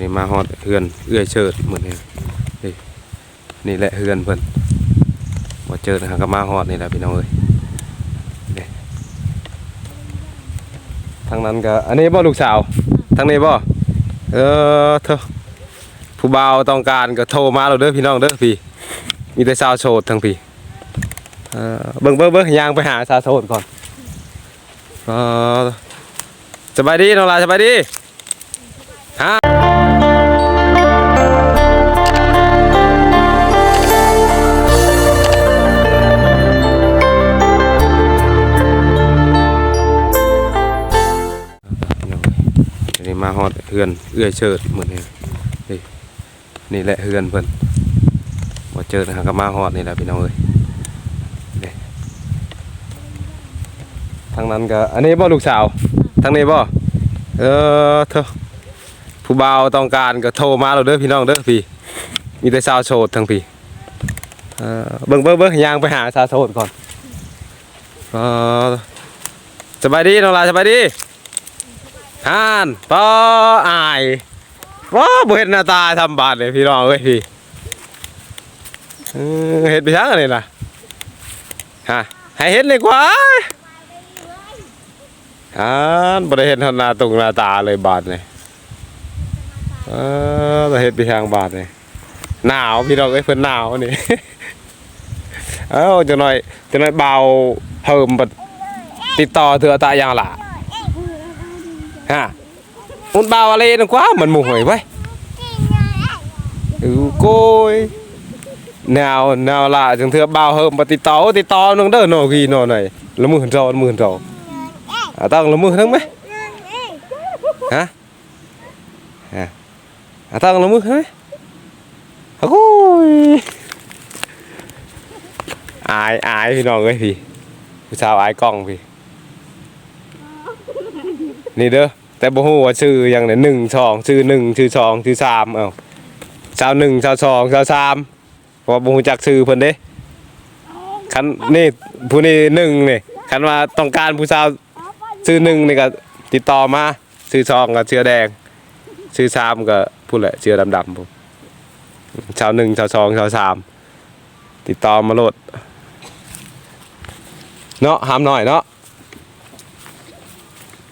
นี้มาฮอดเฮือนเอื้อยเชิดเหมือนนี่นี่นี่แหละเฮือนเพิ่นบ่เจอนะฮะก็มาฮอดนี่แหละพี่น้องเอ้ยทางนั้นก็อันนี้บ่ลูกสาวทางนี้บ่เออเถอะผู้บ่าวต้องการก็โทรมาแล้วเด้อพี่น้องเด้อพี่มีแต่สาวโสดทั้งพี่เออเบิ่งเบิ่งเบิ่งย่างไปหาสาวโสดก่อนเออสบายดีน้องลาสบายดีฮะ ฮอดเฮือนเอื้อยเชิดเหมือนนี่นี่แหละเฮือนเพิ่นบ่เจอนะฮะก็มาฮอดนี่แหละพี่น้องเอ้ยทางนั้นก็อันนี้บ่ลูกสาวทางนี้บ่เออเถอะผู้บ่าวต้องการก็โทรมาแล้วเด้อพี่น้องเด้อพี่ มีแต่สาวโสดทั้งพี่เออเบิ่งเบิ่งเบิ่งย่างไปหาสาวโสดก่อนเออสบายดีน้องลาสบายดี ฮ่านป้ออายว้าบ่เห็นหน้าตาทำบาดเลยพี่น้องเอ้ยพี่เห็ดไปทั้งอันนี้ล่ะฮะให้เห็นเลยกว่าฮ่านบ่ได้เห็นหน้าตรงหน้าตาเลยบาดเลยเออแต่เห็ดไปทางบาดเลยหนาวพี่น้องเอ้ยเพิ่นหนาวนี่เอ้าจังหน่อยจังหน่อยเบาเพิ่มบัดติดต่อเถือตาอย่างล่ะ ฮะมันเบาอะไรนึกว่ามันหมู่หวยไว้อือโกยแนวแนวล่ะจังเถือเบาเพิ่มบัดติดต่อติดต่อนึงเด้อโนี่เจ้อเจ้าอะต้องละมือทั้งไหมฮะฮะอะต้องละมือทั้งไหมโอ้ยอายอายพี่น้องเอ้ยพี่ผู้สาวอายกล้องพี่นี่เด้อแต่บ่ฮู้ว่าชื่อหยังเนี่ยหนึ่งสองชื่อหนึ่งชื่อสองชื่อสามเอ้าสาวหนึ่งสาวสองสาวสามเพราะว่าบ่ฮู้จักชื่อเพิ่นเด้คันนี่ผู้นี้หนึ่งนี่คันว่าต้องการผู้สาวชื่อหนึ่งนี่ก็ติดต่อมาชื่อสองก็เสื้อแดงชื่อสามก็ผู้แหละเสื้อดำๆผมชาวหนึ่งชาวสองชาวสามติดต่อมาโหลดเนาะหามหน่อยเนาะ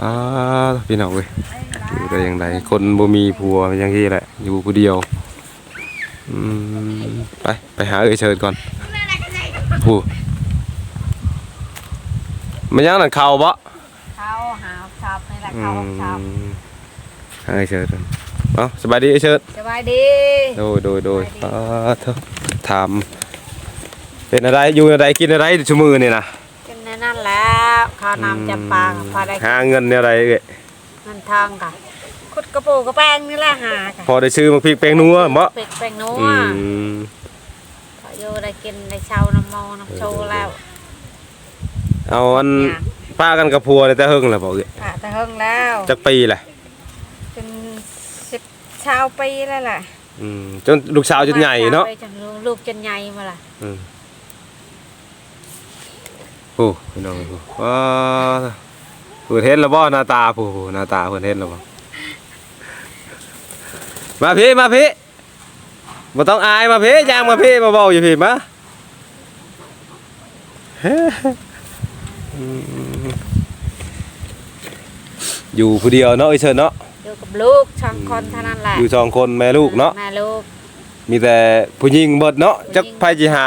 อ้ยนี่อ๋อหากนมาฮอดโอ้โหอ๋อเถอะลมพัดเนี่ยบ่บ่นั่นบ่เอื้อยเฉิดบ่ได้ลมนั้นบ่ได้ติงบ่เวลาลมพัดน่ะอ้าพี่น้องเว้ยอยู่ได้ยังไงคนบ่มีผัวอย่างนี้แหละ อยู่ผู้เดียวอืมไปไปหาเอื้อยเฉิดก่อนผู้มันยังนั่นเข้าบ่เขาหาชอบนี่แหละอืเขาชอบมหาเอื้อยเฉิดก่อนเอ้าสบายดีเอื้อยเฉิดสบายดีโดยโดยโดยอ่าเถอะถาม เป็นอะไรอยู่อะไรกินอะไรชั่วมือนี่นะ ข้าวน้ำจำปาพอได้หาเงินเนี่ยอะไรเอ้ยเงินทองกะขุดกระปูกระแป้งนี่แหละหากะพอได้ซื้อมาพริกแปลงนัวบ่เป็ดแป้งนัวอืมพออยู่ได้กินได้เช่าน้ำเมอน้ำโชว์แล้วเอาอันเนี่ยป้ากันกับพัวเลยแต่เฮิงแล้วบ่เอ้ยค่ะแต่เฮิงแล้วจักปีแหละเป็นสิบเช้าปีแล้วแหละอืมจนลูกสาวจนใหญ่เนาะไปจนลูกจนใหญ่มาล่ะอืม โอ้พี่น้องโอ้ว้าเพิ่นเห็นแล้วบ่หน้าตาผู้หน้าตาเพิ่นเห็นแล้วบ่มาพี่มาพี่บ่ต้องอายมาพี่ย่างมาพี่มาเว้าอยู่พี่มาอืมอยู่ผู้เดียวเนาะไอ้เชิญเนาะอยู่กับลูกสองคนเท่านั้นแหละอยู่สองคนแม่ลูกเนาะแม่ลูก มีแต่ผู้หญิงเบิดเนาะจักไผสิหา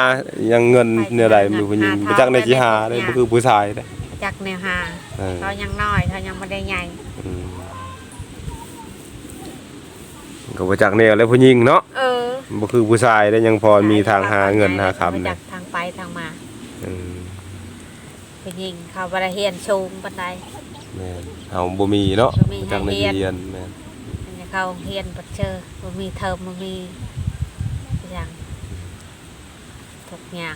ยังเงินเนี่ยใดมีผู้หญิงบ่จักในสิหาได้บ่คือผู้ชายเด้จากแนวหาเออเขายังน้อยเขายังไม่ได้ใหญ่อืมก็บ่จักแนวแล้วผู้หญิงเนาะเออบ่คือผู้ชายได้ยังพอมีทางหาเงินหาคำจาเนี่ยกทางไปทางมาอืมผู้หญิงเขาบริเฮียนชูงปันไดแม่นเฮาบ่มีเนาะบ่มีบ่จักในให้เรียนเรียนแม่นมันจะเขาเฮียนปัดเชอบ่มีเทอมบ่มี อย่างทุกอย่าง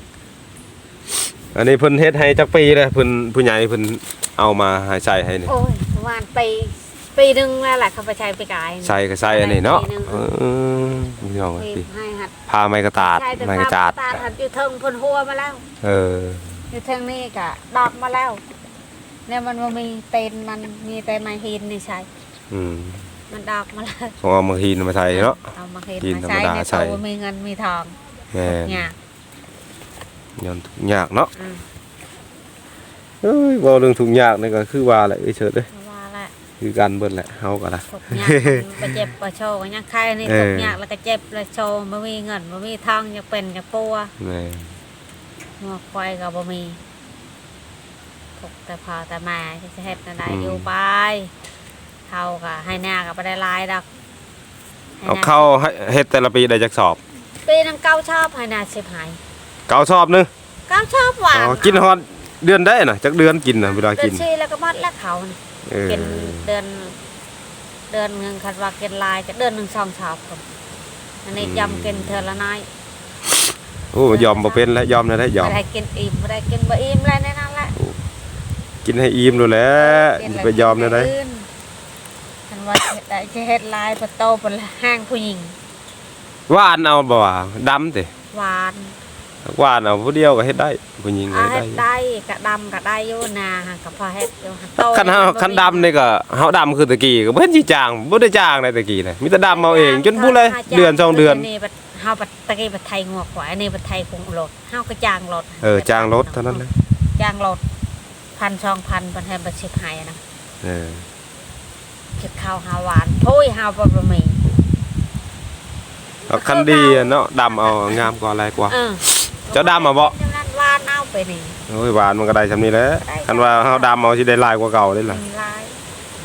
อันนี้เพิ่นเฮ็ดให้จักปีเลยเพิ่นผู้ใหญ่เพิ่นเอามาให้ใส่ให้นี่โอ้ยประมาณปีปีหนึงแล้วแหละเขาไปใช้ไปกายใส่ก็ใส่อันนี้เนาะปีหนึ่งเออพี่น้องปีสิให้หัดพาไม้กระตาดใช่แต่ไม้กระจาด ตาหัดอยู่เทิงเพ่นหัวมาแล้ว เออ อยู่เทิงนี่ก็ดอกมาแล้วเนี่ยมันบ่มีเต็นมันมีแต่ไม้หินนี่ใช่อืม มันดอกมาแล้วของเอามาหินมาใส่เนาะ เอามาหินหินมาใช้ธรรมดาในใส่ ตัวมีเงินมีทองแม่นเนี่ยย้อนทุกข์ยากเนาะอืมเอ้ยเว้าเรื่องทุกข์ยากนี่ก็คือว่าแหละเอ้ยเฉิดเด้ยว่าแหละคือกันเบิดแหละเฮาก็ล่ะทุกอย่างมันบ่เจ็บบ่โชว์ก็ยังใครนี่เออทุกอย่างแล้วก็เจ็บแล้วโชว์บ่มีเงินบ่มีทองอยากเป็นอยากปัวแม่นหัวควายก็บ่มีทุกแต่พอแต่แม่ที่จะเฮ็ดนั่นได้อยู่ไป เฮาก็ให้หน้าก็บ่ได้หลายดอกให้เอาหน้เข้าให้เฮ็ดแต่ละปีได้จักสอบปีนึงเก้าชอบให้หน้าสิบหายเก้าสอบหนึงเก้าชอบหวานอ๋อกินฮอดเดือนได้น่ะจักเดือนกินน่ะเวลาเดืกิอนนสี่แล้วก็หมดแล้วเขานี่เออกินเดือนเดือนหนึงคันว่ากินหลายก็เดือนหนึงสองชอบครับอันนี้ยำกินเทื่อละน้อย โอ้ยอมบ่เป็นแล้วยอมได้ได้ยอม บ่ได้กินอิ่มบ่ได้กินบ่อิ่มแล้วในนั้นแหละกินให้อิ่มดูแหล้วกินไปยอมได้ได้อื่นคัน ว่าได้จะเฮ็ดหลายบ่โตเป็นห้างผู้หญิงหวานเอาบ่ว่าดำติหวานหวานเอาผู้เดียวก็เฮ็ดได้ผู้หญิงก็อาเฮ็ดเฮ็ดได้ได้กะดำกะได้อยู่นาหันกะพอเฮ็ดอยู่หันโตคันเฮาคันดำนี่ก็เฮาดำคือตะกี้ก็บ่เห็นสิจางบ่ได้จางได้ตะกี้เลยมีแต่ดำเอาเองจนผู้เลยเดือนสองเดือน นี่บัดเฮาบัดตะกี้บัดไทยงวกกว่าอันนี้บัดไทยคงรถเฮาก็จ้างรถเออจางรถเท่านั้นเลยจ้างรถพันสองพันบัดให้บัดสิบหายนะเออคิด ข้าวหาหวานโทุยหาบ่บ่มีเอาคันดีอะเนาะดำเอางามกว่าอะไรกว่า เออเจ้าดำอะบ่จังนั้นหวานเอาไปนี่ โอ้ยหวานมันก็ได้ซำนี้แหละคันว่าเฮาดำเอาสิได้หลายกว่าเก่าได้ล่ะมีลาย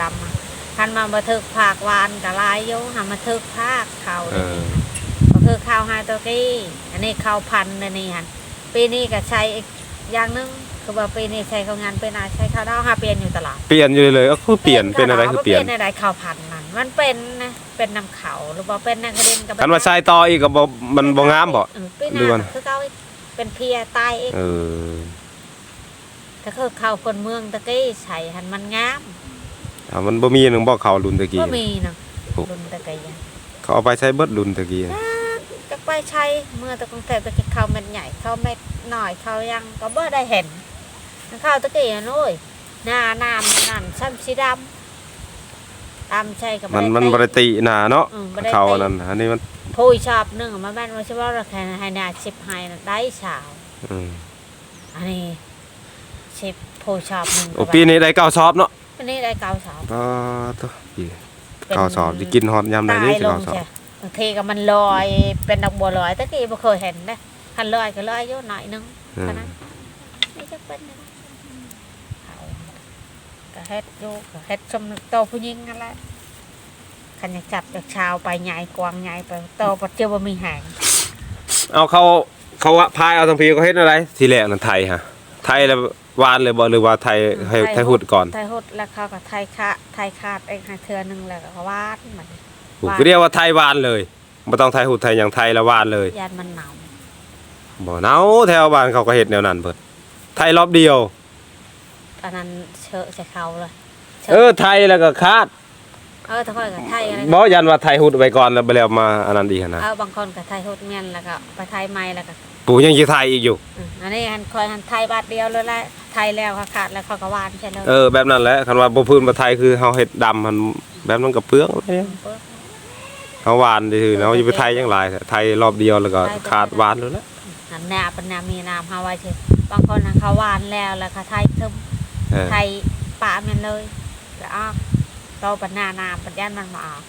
ดำอะคันมาบัทึกภาคหวานก็ลายอยู่หามาทึกภาคข้าวเออก็คือข้าวไฮตัวกี้อันนี้ข้าวพันธุ์อันนี่ฮะปีนี้ก็ใช้อีกอย่างหนึง คือว่าปีนี้ใช้ข้าวงานเป็นอะไรใช้ข้าวดาวหาเปลี่ยนอยู่ตลอดเปลี่ยนอยู่เลยๆก็คือเปลี่ยนเป็นอะไรคือเปลี่ยนเป็นอะไรข้าวพันธุ์นั่นมันเป็นนะเป็นน้ำเขาหรือว่าเป็นนักเรียนกับคันว่าใส่ต่ออีกก็บ่มันบ่งามบ่เออปีหหรือว่าน้าคือเขาอีกเป็นเพียตายเองเออถ้าคือข้าวคนเมืองตะกี้ใส่หันมันงามอ่ามันบ่มีหนึงบ่เข้ารุ่นตะกี้ ก็มีเนาะโอ้ รุ่นตะกี้เขาเอาไปใช้เบิดรุ่นตะกี้จะไปใช้เมื่อตะกรุงเทพตะกี้ข้าวเม็ดใหญ่ข้าวเม็ดหน่อยข้าวยังก็บ่ได้เห็น ข้าวตะกี้อะนุ้ยหน้าน้ำนั่นซ้ำสีดำดำใช่กับมันมันบ่ได้ติหนาเนาะอืมบ่ได้เขาติอันนั้นอันนี้มันผู้ชอบนึ่งมาแม่นว่าใช่ว่าเราแค่ให้นาชิบให้น่ะได้สาวอืมอันนี้ชิบผู้ชอบหนึ่งโอ้ปีนี้ได้เก้าสอบเนาะอันนี้ได้เก้าสาวก็ตัวปีเก้าสอบสิกินฮอดยามใดตานี่ยสิลเก้างสอบใช่บางทีก็มันลอยเป็นดอกบัวลอยตะกี้บ่เคยเห็นนะคันลอยก็ลอยอยู่หน่อยนึงอืมเท่านั้น นี่จะเป็นนะเขาก็เฮ็ดอยู่ก็เฮ็ดสมโตผู้หญิงนั่นแหละคันอยากจับจากชาวไปใหญ่กวางใหญ่ไปโตปัจจุบันมีหางเอาเขาเขาว่าพายเอาทางพีเขาเฮ็ดอะไร ทีแรกนั่นไทยฮะ ไทยแล้ววานเลยบ่หรือว่าไทยให้ไทยหุดก่อนไทยฮุดแล้วเขาก็ไทยคะไทยคาดเองให้เทือหนึงแล้วก็วาดมันโอ้ก็เรียกว่าไทยวานเลยบ่ต้องไทยหุดไทยหยังไทยละวานเลยยานมันหนาวบ่เนาแถวบ้านเขาก็เฮ็ดแนวนั้นเบิด ไทยรอบเดียว อันนั้นเชอะจะเขาเลยชะเออไทยแล้วก็คาดเออถ้าค่อยกับไทยอะไรบ่ยันว่าไทยหุดไว้ก่อนแล้วไปแล้วมาอันนั้นอีกหั้นนะเออบางคนกับไทยฮุดเงี้ยแล้วก็ไปไทยใหม่แล้วก็ปู่ยังสิไทยอีกอยู่อืมอันนี้หันคอยหันไทยบาทเดียวเลยแหละไทยแล้วเขาขาดแล้วเขาก็วานใช่เลยเออแบบนั้นแหละคันว่าบ่พื้นบ่ไทยคือเฮาเฮ็ดดำมันแบบนั้นก็เปลืองเลยเปิ้ลเฮาวานซื่อๆเนาะอยู่ไปไทยจังหลายไทยรอบเดียวแล้วก็ขาดวานเลยแหละหันหน้าเป็นนามีนามฮาวายเชย บางคนหันเขาวานแล้วแล้วเขาไทยทึมเออไทยปะมันเลยแล้วอ้าวโตปัญหาน้ำปัญญามันมาออก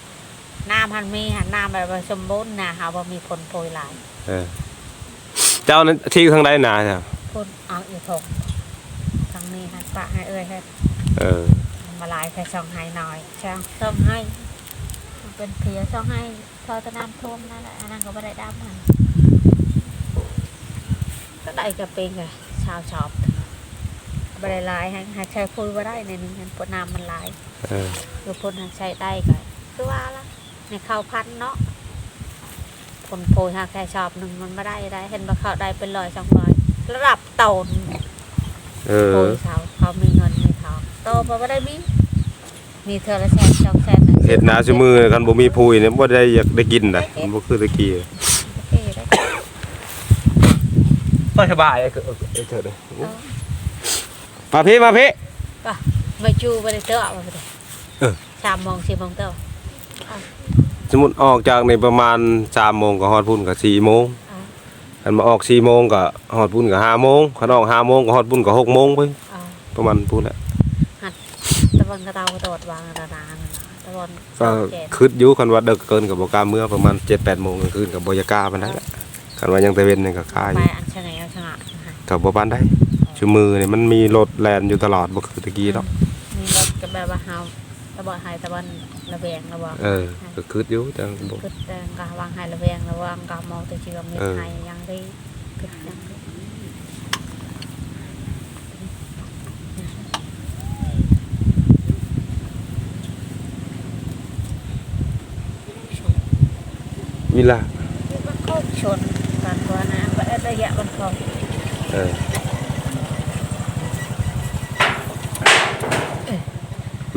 น้ำหันมีหันน้ำแบบว่าสมบูรณ์นะหาว่ามีผลโปรยหลายเออเจ้านั้นที่ทางใดนาจ้ะพ่นออกอยู่ถงทางนี้หันปะให้เอ้ยให้เออ มาลายใส่ช่องให้หน่อยช่องช่องให้มันเป็นเพียช่องให้พอจะน้ำท่วมนั่นแหละอันนั้นก็ไม่ได้ดำมันก็ได้กับเป็นไงชาวชอบไม่ได้หลายให้ให้ใช้พูดว่าได้ในนี้เห็นปวดน้ำมันหลายเออคือพ่นหันใช้ได้ก็คือว่าละในข้าวพันเนาะผลโพยหาแค่ชอบหนึ่งมันไม่ได้ได้เห็นว่าเขาได้เป็นร้อยสองร้อยระดับโตนเอโพอยเขาเขามีเงินมีทองโตมาไม่ได้มีมีเธอละแสนสองแสนเฮ็ดนาซุมือคันบ่มีผู้เนี่ยบ่ได้อยากได้กินได้มันบ่คือตะกี้ เอ้ยได้ ก็สบายไอ้เถิดเลยเอามาพี่มาพี่ไม่จูไปเลยเตอะมาไปเลยเออสามโมงสี่โมงเตอะสมมุติออกจากในประมาณ3โมงก็ฮอดพุ่นก็4โมงเอาคันมาออก4โมงก็ฮอดพุ่นก็5โมงคันออก5โมงก็ฮอดพุ่นก็6โมงไปเอาประมาณพุ่นแหละตะวันกระเตากระโดดวางระนานนะตะวันก็เจ็ดคิดอยู่คันว่าดึกเกินก็บ่กล้าเมื่อประมาณ7-8โมงกลางคืนก็บ่อยากกล้าปานใดละคันว่ายังตะเวนนี่ก็กล้าอไปยู่ นะนะคะก็บ่ปานใดซุมือนี่มันมีรถแล่นอยู่ตลอดบ่คือตะกี้ดอกมีรถก็แบบว่าเฮาตะบอนไฮตะบอนระเบียงระวังเออก็คิดอยู่แต่บ่กึดแดงกะวางไฮระเบียงระวังกะมองตะเชียมมีเออไฮยังได้กึดยังได้วิลามันเข้าชนกันกว่านะว่าระยะมันพอ เออ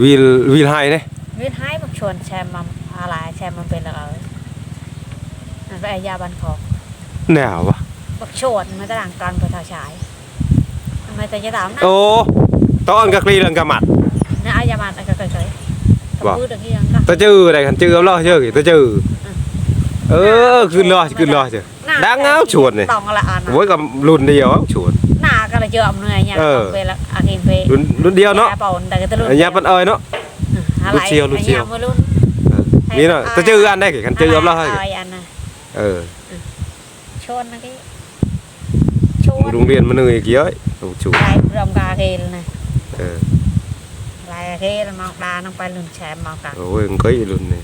วิลวิลไฮเด้วิทย์ให้บักชวนแชมมันอะไรแชมมันเป็นอะไรมันไปอายาบันของแนววะบักชวนมันจะต่างกันกับทาชายทำไมแต่จะถามนะโอ้ต้องอันกะกรีเรื่องกะหมัดนะอายามันอะไรก็เคยๆบอกพูดอย่างนี้ยังก็ตะจื้อได้คันจื้อเอาล่อเชื่อกี่ตะจื้อเออขึ้นล่อขึ้นล่อเชื่อ ดังเอาชวนนี่ต้องอะไรอ่านโว้ยกับรุ่นเดียวเอาชวนหน้าก็เลยเจออำเนยเนี่ยเออเวลาอากินไปรุ่นรุ่นเดียวเนาะแปอนแต่ก็ตะลุนอันนี้ปันเอ้ยเนาะอะไรรุ่นเชียวรุ่นเชียวอัรุ่นเออนี่เนาะตะจื้ออันได้กี่คันจื้อเอาล่อให้อะไรอันน่ะเออชนนะที่ชนโรงเรียนมันเหนื่อยกี่เอ้ยโอ้ชวนลายรำกาเกลนะเออลายเกลมองดาน้องไปลุนแชมป์มองกันโอ้ยมันเกยรุ่นนี่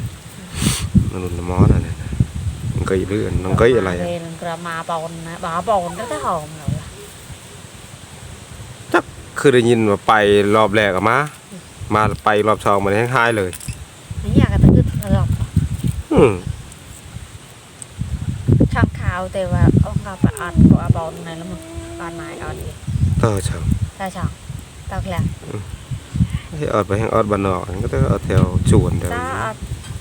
มันรุ่นมอน่ะเนี่ยมันเกยเรื่อนน้องเกยอะไรเกอะลกระมาปอนนะบ่าปอนก็จะหอมเลยคือได้ยินว่าไปรอบแรกอะมา มาไปรอบสองมันแห้งหายเลยนี่อยากจะขึ้นเรืออืมช่างขาวแต่ว่าเอากาไปอัดก็อาบอลในแล้วมันตอนไหนเอาดีเตอช่างใช่ช่างตอกแหละให้ออดไปแห้งออดบ้านนอกอันก็ต้องเอาแถวชวนแถว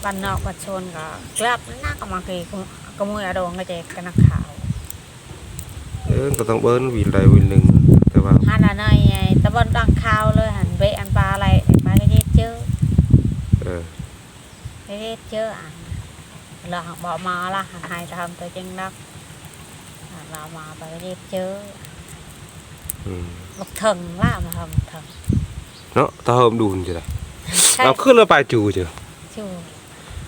ถ้านี้บันนอกบันชนก็กลับนั่งก็มาคือก็มืออดงก็จะกันนักข่าวเออก็ต้องเบิ้ลวินใดวินหนึ่งแต่ว่าฮันอันไงตะบนดังข่าวเลยหันไปอันปลาอะไรปลาก็ยึดเจอเออก็ยึดเจออะเราหักบอกมาละหันหายทำตัวจริงนักเรามาไปก็ยึดเจออืมบักถึงล่ามาทำถึงเนาะถ้าเฮิมดูนจะได้ใช่เอาขึ้นแล้วไปจูเจ้ะจู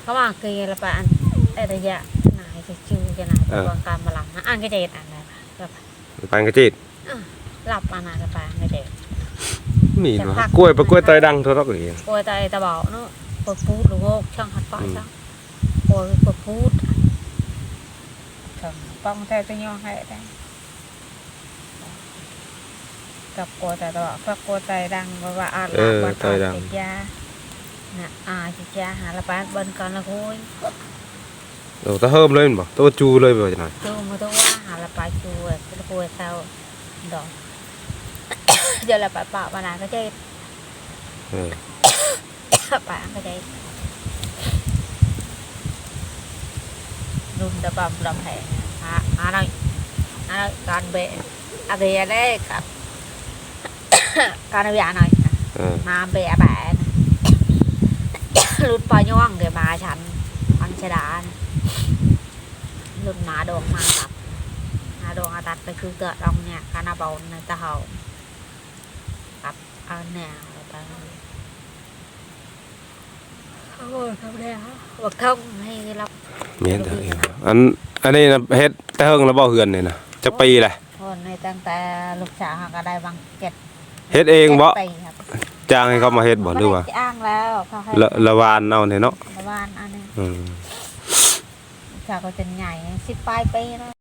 เขามาเกยละปะอันแต่ระยะนายจะจูจะนายเออตัวการมาหลังนะอันก็จะเห็นอันไหนแบบไปกระจิตหลับอันไหนก็ไปอันก็จะเห็นมีวะกล้วยปลากล้วยเตยดังเท่านั้นเองโอ้ยตาตาบอกเนาะปวดพูดหรือว่าช่างหัดป้อยอืมช่างโอ้ยปวดพูดถึงป้องแต่ตัวย่อให้ได้กับกลัวแต่ตัวก็กลัวใจดังเพราะว่าอาลาบันอาจิตยาน่ะอาจิตยาหาละปานบนก่อนละคุยโอ้ถ้าเฮิมเลยมันบ่ตัวจูเลยบ่จะหน่อยจูมาตัวว่าหาละปานจูอะละคุยเศร้าดอกเดี๋ยวละปะปะมา นานก็จะเออปะก็จะรุ่นตะบำลำแหงอะอะหน่อยอะหน่อยการเบะอะไรได้ครับการเอาอย่างหน่อย เออ มาเบะแบะนะ รุ่นปลาย่องเดี๋ยวมาฉันอังชดานะรุ่นหมาโดงมาตัดหมาโดงอาตัดไปคือเกิดรองเนี่ยคานาบอลในตะเฮากับเอาแนวไปโอ้ยทำได้ฮะบักท่องให้รับเมียนเถอะเองอันอันนี้นะเฮ็ดแต่เฮิงแล้วบ่เฮือนนี่นะจักปีแหละคนในตั้งแต่ลูกสาวหาก็ได้บางเจ็ดเฮ็ดเองบ่ จ็ดปีครับจ้างให้เขามาเฮ็ดบ่หรือว่าไม่ได้อ้างแล้วเขาให้ละละวานเอาเนี่ยเนาะละบ้านอันนี้อืมชาวก็จะใหญ่สิบปลายปีแล้ว